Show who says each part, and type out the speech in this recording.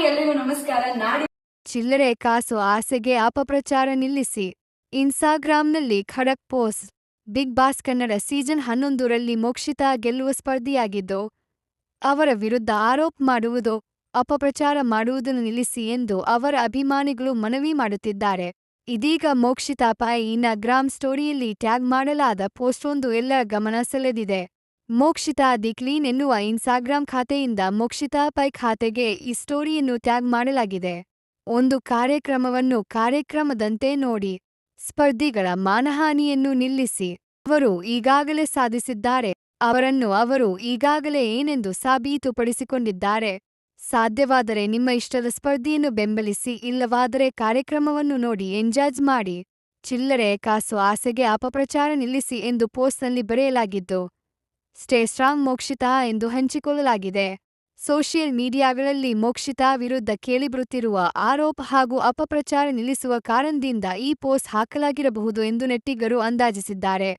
Speaker 1: Hi ಎಲ್ರಿಗೂ ನಮಸ್ಕಾರ. ನಾಡಿ
Speaker 2: ಚಿಲ್ಲರೆ ಕಾಸು ಆಸೆಗೆ ಅಪಪ್ರಚಾರ ನಿಲ್ಲಿಸಿ. ಇನ್ಸ್ಟಾಗ್ರಾಂನಲ್ಲಿ ಖಡಕ್ post Bigg Boss Kannada season ಹನ್ನೊಂದರಲ್ಲಿ ಮೋಕ್ಷಿತಾ ಗೆಲ್ಲುವ ಸ್ಪರ್ಧಿಯಾಗಿದ್ದು, ಅವರ ವಿರುದ್ಧ ಆರೋಪ ಮಾಡುವುದು, ಅಪಪ್ರಚಾರ ಮಾಡುವುದನ್ನು ನಿಲ್ಲಿಸಿ ಎಂದು ಅವರ ಅಭಿಮಾನಿಗಳು ಮನವಿ ಮಾಡುತ್ತಿದ್ದಾರೆ. ಇದೀಗ ಮೋಕ್ಷಿತಾ ಇನ್ನ ಗ್ರಾಮ್ ಸ್ಟೋರಿಯಲ್ಲಿ ಟ್ಯಾಗ್ ಮಾಡಲಾದ ಪೋಸ್ಟೊಂದು ಎಲ್ಲರ ಗಮನ ಸೆಳೆದಿದೆ. ಮೋಕ್ಷಿತಾ ದಿ ಕ್ಲೀನ್ ಎನ್ನುವ ಇನ್ಸ್ಟಾಗ್ರಾಂ ಖಾತೆಯಿಂದ ಮೋಕ್ಷಿತಾ ಪೈ ಖಾತೆಗೆ ಈ ಸ್ಟೋರಿಯನ್ನು ಟ್ಯಾಗ್ ಮಾಡಲಾಗಿದೆ. ಒಂದು ಕಾರ್ಯಕ್ರಮವನ್ನು ಕಾರ್ಯಕ್ರಮದಂತೆ ನೋಡಿ. ಸ್ಪರ್ಧಿಗಳ ಮಾನಹಾನಿಯನ್ನು ನಿಲ್ಲಿಸಿ. ಅವರು ಈಗಾಗಲೇ ಸಾಧಿಸಿದ್ದಾರೆ. ಅವರನ್ನು ಅವರು ಈಗಾಗಲೇ ಏನೆಂದು ಸಾಬೀತುಪಡಿಸಿಕೊಂಡಿದ್ದಾರೆ. ಸಾಧ್ಯವಾದರೆ ನಿಮ್ಮ ಇಷ್ಟದ ಸ್ಪರ್ಧಿಯನ್ನು ಬೆಂಬಲಿಸಿ ಇಲ್ಲವಾದರೆ ಕಾರ್ಯಕ್ರಮವನ್ನು ನೋಡಿ ಎಂಜಾಜ್ ಮಾಡಿ. ಚಿಲ್ಲರೆ ಕಾಸು ಆಸೆಗೆ ಅಪಪ್ರಚಾರ ನಿಲ್ಲಿಸಿ ಎಂದು ಪೋಸ್ಟ್ನಲ್ಲಿ ಬರೆಯಲಾಗಿದ್ದು ಸ್ಟೇ ಸ್ಟ್ರಾಂಗ್ ಮೋಕ್ಷಿತಾ ಎಂದು ಹಂಚಿಕೊಳ್ಳಲಾಗಿದೆ. ಸೋಷಿಯಲ್ ಮೀಡಿಯಾಗಳಲ್ಲಿ ಮೋಕ್ಷಿತಾ ವಿರುದ್ಧ ಕೇಳಿಬರುತ್ತಿರುವ ಆರೋಪ ಹಾಗೂ ಅಪಪ್ರಚಾರ ನಿಲ್ಲಿಸುವ ಕಾರಣದಿಂದ ಈ ಪೋಸ್ಟ್ ಹಾಕಲಾಗಿರಬಹುದು ಎಂದು ನೆಟ್ಟಿಗರು ಅಂದಾಜಿಸಿದ್ದಾರೆ.